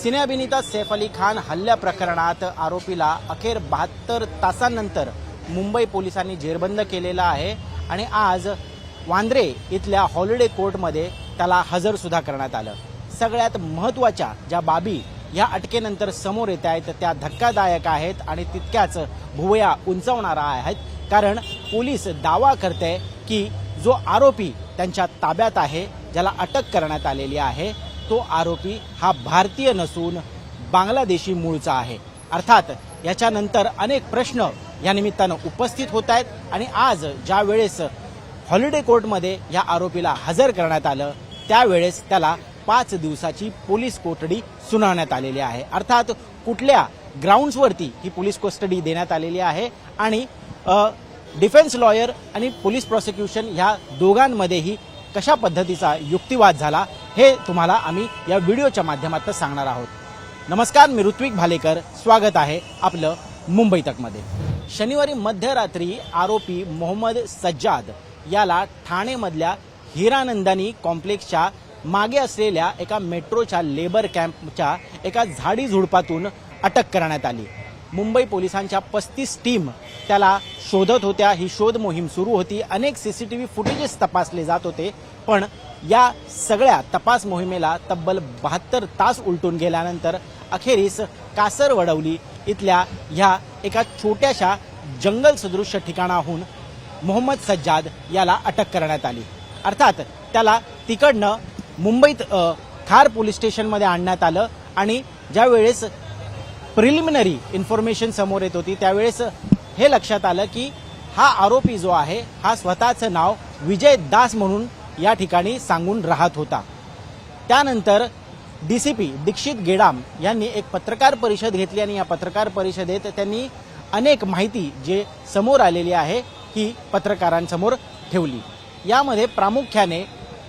सिने अभिनेता सैफ अली खान हल्ल्या प्रकरणात आरोपीला अखेर बहात्तर तासांनंतर मुंबई पोलिसांनी जेरबंद केलेला आहे आणि आज वांद्रे इथल्या हॉलिडे कोर्टमध्ये त्याला हजर सुद्धा करण्यात आलं. सगळ्यात महत्त्वाच्या ज्या बाबी या अटकेनंतर समोर येत आहेत त्या धक्कादायक आहेत आणि तितक्याच भुवया उंचावणारा आहेत. कारण पोलीस दावा करते की जो आरोपी त्यांच्या ताब्यात आहे ज्याला अटक करण्यात आलेली आहे तो आरोपी हा भारतीय नसून बांगलादेशी मूळचा आहे. अर्थात याच्यानंतर अनेक प्रश्न या निमित्तानं उपस्थित होत आहेत आणि आज ज्या वेळेस हॉलिडे कोर्टमध्ये या आरोपीला हजर करण्यात आलं त्यावेळेस त्याला पाच दिवसाची पोलीस कोठडी सुनावण्यात आलेली आहे. अर्थात कुठल्या ग्राउंड्सवरती ही पोलीस कोस्टडी देण्यात आलेली आहे आणि डिफेन्स लॉयर आणि पोलीस प्रॉसिक्युशन ह्या दोघांमध्येही कशा पद्धतीचा युक्तिवाद झाला हे तुम्हाला आम्ही या व्हिडिओच्या माध्यमातून सांगणार आहोत. नमस्कार मी ऋत्विक भालेकर. स्वागत आहे आपलं मुंबई तकमध्ये. शनिवारी मध्यरात्री आरोपी मोहम्मद सज्जाद याला ठाणेमधल्या हिरानंदानी कॉम्प्लेक्सच्या मागे असलेल्या एका मेट्रोच्या लेबर कॅम्पच्या एका झाडी झुडपातून अटक करण्यात आली. मुंबई पोलिसांच्या पस्तीस टीम त्याला शोधत होत्या. ही शोध मोहीम सुरू होती. अनेक सीसीटीव्ही फुटेजेस तपासले जात होते. पण या सगळ्या तपास मोहिमेला तब्बल बहात्तर तास उलटून गेल्यानंतर अखेरीस कासर वडवली. इथल्या ह्या एका छोट्याशा जंगल सदृश्य ठिकाणाहून मोहम्मद सज्जाद याला अटक करण्यात आली. अर्थात त्याला तिकडनं मुंबईत खार पोलीस स्टेशनमध्ये आणण्यात आलं आणि ज्यावेळेस प्रिलिमिनरी इन्फॉर्मेशन समोर येत होती. त्यावेळेस हे लक्षात आलं की हा आरोपी जो आहे हा स्वतःचं नाव विजय दास म्हणून या ठिकाणी सांगून राहत होता. त्यानंतर डीसीपी दीक्षित गेडाम यांनी एक पत्रकार परिषद घेतली आणि या पत्रकार परिषदेत त्यांनी अनेक माहिती जे समोर आलेली आहे ही पत्रकारांसमोर ठेवली. यामध्ये प्रामुख्याने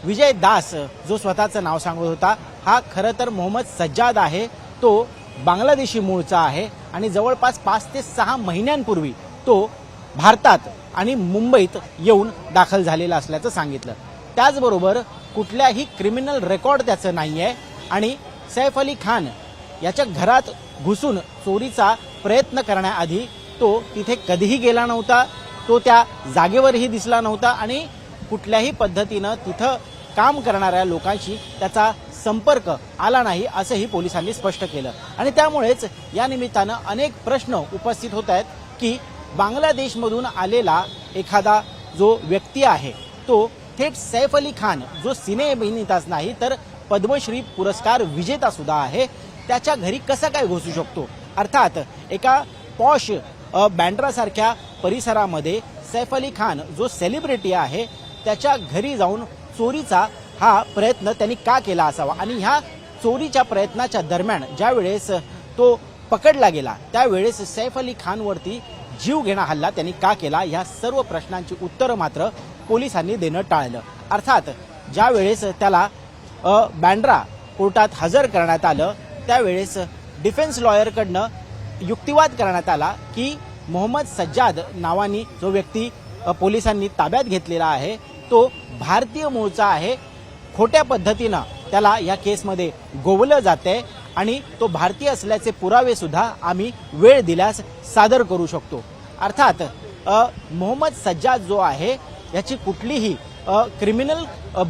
विजय दास जो स्वतःचं नाव सांगत होता हा खरं तर मोहम्मद सज्जाद आहे. तो बांगलादेशी मूळचा आहे आणि जवळपास पाच ते सहा महिन्यांपूर्वी तो भारतात आणि मुंबईत येऊन दाखल झालेला असल्याचं सांगितलं. त्याचबरोबर कुठल्याही क्रिमिनल रेकॉर्ड त्याचं नाही आहे आणि सैफ अली खान याच्या घरात घुसून चोरीचा प्रयत्न करण्याआधी तो तिथे कधीही गेला नव्हता तो त्या जागेवरही दिसला नव्हता आणि कुठल्याही पद्धतीनं तिथं काम करणाऱ्या लोकांशी त्याचा संपर्क आला नाही असंही पोलिसांनी स्पष्ट केलं. आणि त्यामुळेच या निमित्तानं अनेक प्रश्न उपस्थित होत आहेत की बांगलादेशमधून आलेला एखादा जो व्यक्ती आहे तो थेट सैफ अली खान जो सिने अभिनेताच नाही तर पद्मश्री पुरस्कार विजेता सुद्धा आहे. त्याच्या घरी कसा काय घुसू शकतो? अर्थात एका पॉश बँड्रासारख्या परिसरामध्ये सैफ अली खान जो सेलिब्रिटी आहे त्याच्या घरी जाऊन चोरीचा हा प्रयत्न त्यांनी का केला असावा? आणि ह्या चोरीच्या प्रयत्नाच्या दरम्यान ज्या वेळेस तो पकडला गेला त्यावेळेस सैफ अली खानवरती जीव घेणा हल्ला त्यांनी का केला? ह्या सर्व प्रश्नांची उत्तरं मात्र पोलिसांनी देणं टाळलं. अर्थात ज्यावेळेस त्याला बँड्रा कोर्टात हजर करण्यात आलं त्यावेळेस डिफेन्स लॉयरकडनं युक्तिवाद करण्यात आला की मोहम्मद सज्जाद नावानी जो व्यक्ती पोलिसांनी ताब्यात घेतलेला आहे तो भारतीय मूळचा आहे. खोट्या पद्धतीनं त्याला या केसमध्ये गोवलं जाते आणि तो भारतीय असल्याचे पुरावे सुद्धा आम्ही वेळ दिल्यास सादर करू शकतो. अर्थात मोहम्मद सज्जाद जो आहे याची कुठलीही क्रिमिनल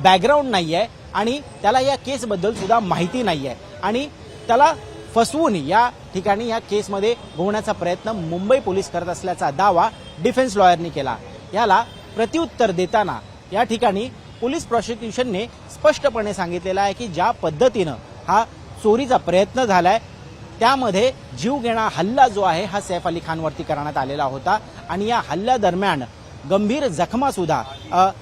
बॅकग्राऊंड नाही आहे आणि त्याला या केसबद्दल सुद्धा माहिती नाही आहे आणि त्याला फसवून या ठिकाणी या केसमध्ये गोवण्याचा प्रयत्न मुंबई पोलीस करत असल्याचा दावा डिफेन्स लॉयरनी केला. याला प्रत्युत्तर देताना या ठिकाणी पोलीस प्रॉसिक्युशनने स्पष्टपणे सांगितलेलं आहे की ज्या पद्धतीनं हा चोरीचा प्रयत्न झालाय त्यामध्ये जीव घेणा हल्ला जो आहे हा सैफ अली खानवरती करण्यात आलेला होता. आणि या हल्ल्यादरम्यान गंभीर जखमा सुद्धा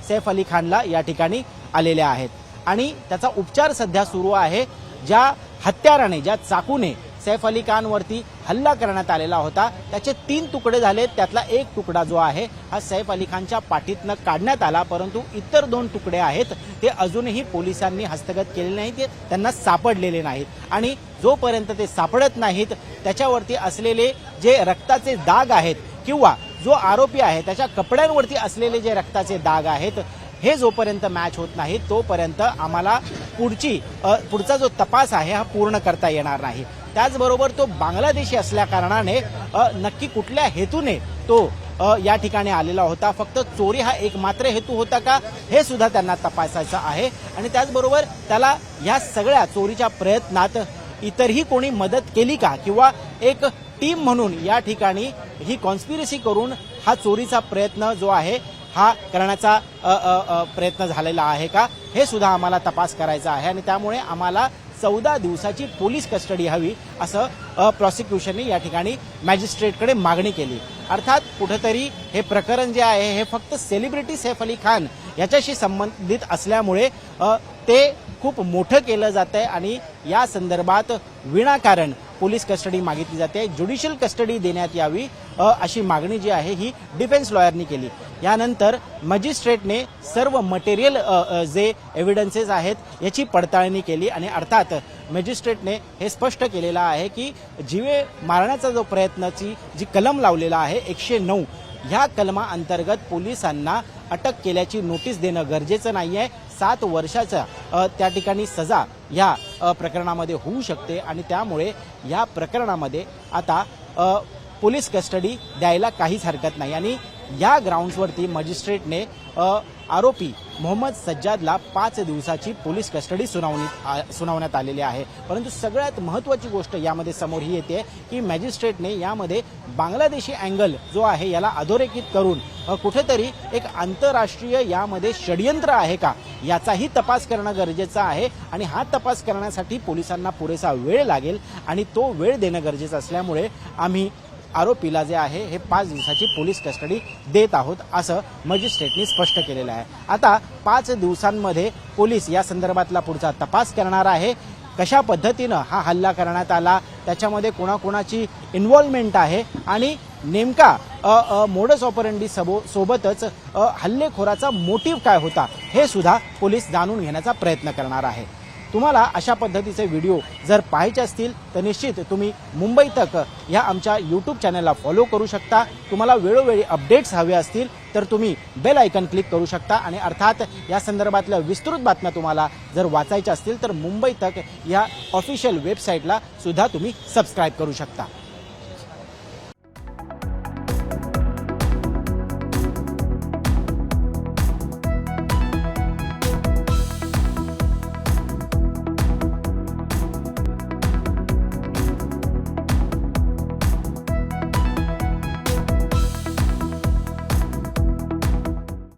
सैफ अली खानला या ठिकाणी आलेल्या आहेत. आणि त्याचा उपचार सध्या सुरू आहे ज्या हत्याराने ज्या चाकूने सैफ अली खानवरती हल्ला करण्यात आलेला होता. त्याचे तीन तुकडे झाले. त्यातला एक तुकडा जो आहे हा सैफ अली खानच्या पाठीतनं काढण्यात आला. परंतु इतर दोन तुकडे आहेत ते अजूनही पोलिसांनी हस्तगत केलेले नाहीत ते त्यांना सापडलेले नाहीत. आणि जोपर्यंत ते सापडत नाहीत त्याच्यावरती असलेले जे रक्ताचे दाग आहेत किंवा जो आरोपी आहे त्याच्या कपड्यांवरती असलेले जे रक्ताचे दाग आहेत हे जोपर्यंत मॅच होत नाही तोपर्यंत आम्हाला पुढची पुढचा जो तपास आहे हा पूर्ण करता येणार नाही. त्याचबरोबर तो बांगलादेशी असल्या कारणाने नक्की कुठल्या हेतूने तो या ठिकाणी आलेला होता? फक्त चोरी हा एक मात्र हेतू होता का? हे सुद्धा त्यांना तपासायचं आहे. आणि त्याचबरोबर त्याला या सगळ्या चोरीच्या प्रयत्नात इतरही कोणी मदत केली का? किंवा एक टीम म्हणून या ठिकाणी ही कॉन्स्पिरसी करून हा चोरीचा प्रयत्न जो आहे हा करण्याचा प्रयत्न झालेला आहे का? हे सुद्धा आम्हाला तपास करायचा आहे. आणि त्यामुळे आम्हाला चौदा दिवसाची पोलीस कस्टडी हवी असं प्रॉसिक्युशनने या ठिकाणी मॅजिस्ट्रेटकडे मागणी केली. अर्थात कुठंतरी हे प्रकरण जे आहे हे फक्त सेलिब्रिटी सैफ अली खान याच्याशी संबंधित असल्यामुळे ते खूप मोठं केलं जात आहे आणि या संदर्भात विनाकारण पोलीस कस्टडी मागितली जाते. ज्युडिशियल कस्टडी देण्यात यावी अशी मागणी जी आहे ही डिफेन्स लॉयरनी केली. यानंतर मजिस्ट्रेटने सर्व मटेरियल जे एव्हिडन्सेस आहेत याची पडताळणी केली आणि अर्थात मॅजिस्ट्रेटने हे स्पष्ट केलेलं आहे की जीवे मारण्याचा जो प्रयत्नाची जी कलम लावलेला आहे एकशे नऊ ह्या कलमा अंतर्गत पोलिसांना अटक केल्याची नोटीस देणं गरजेचं नाही आहे सात वर्षाचा त्या ठिकाणी सजा या प्रकरणामध्ये होऊ शकते आणि त्यामुळे या प्रकरणामध्ये आता पोलीस कस्टडी द्यायला काहीच हरकत नाही. आणि या ग्राउंड्सवरती मजिस्ट्रेटने आरोपी मोहम्मद सज्जादला पाच दिवसाची पोलीस कस्टडी सुनावणी सुनावण्यात आलेली आहे. परंतु सगळ्यात महत्त्वाची गोष्ट यामध्ये समोर ही येते की मॅजिस्ट्रेटने यामध्ये बांगलादेशी अँगल जो आहे याला अधोरेखित करून कुठेतरी एक आंतरराष्ट्रीय यामध्ये षडयंत्र आहे का याचाही तपास करणं गरजेचं आहे आणि हा तपास करण्यासाठी पोलिसांना पुरेसा वेळ लागेल आणि तो वेळ देणं गरजेचं असल्यामुळे आम्ही आरोपीला जे आहे हे पाच दिवसाची पोलीस कस्टडी देत आहोत असं मजिस्ट्रेटनी स्पष्ट केलेलं आहे. आता पाच दिवसांमध्ये पोलीस या संदर्भातला पुढचा तपास करणार आहे. कशा पद्धतीनं हा हल्ला करण्यात आला त्याच्यामध्ये कोणाकोणाची इन्व्हॉल्वमेंट आहे आणि नेमका मोडस ऑपरंडी सबो सोबतच हल्लेखोराचा मोटिव्ह काय होता हे सुद्धा पोलीस जाणून घेण्याचा प्रयत्न करणार आहे. तुम्हाला अशा पद्धतीचे व्हिडिओ जर पाहायचे असतील तर निश्चित तुम्ही मुंबई तक ह्या आमच्या यूट्यूब चॅनलला फॉलो करू शकता. तुम्हाला वेळोवेळी अपडेट्स हवे असतील तर तुम्ही बेल आयकन क्लिक करू शकता. आणि अर्थात या संदर्भातल्या विस्तृत बातम्या तुम्हाला जर वाचायच्या असतील तर मुंबई तक या ऑफिशियल वेबसाईटला सुद्धा तुम्ही सबस्क्राईब करू शकता.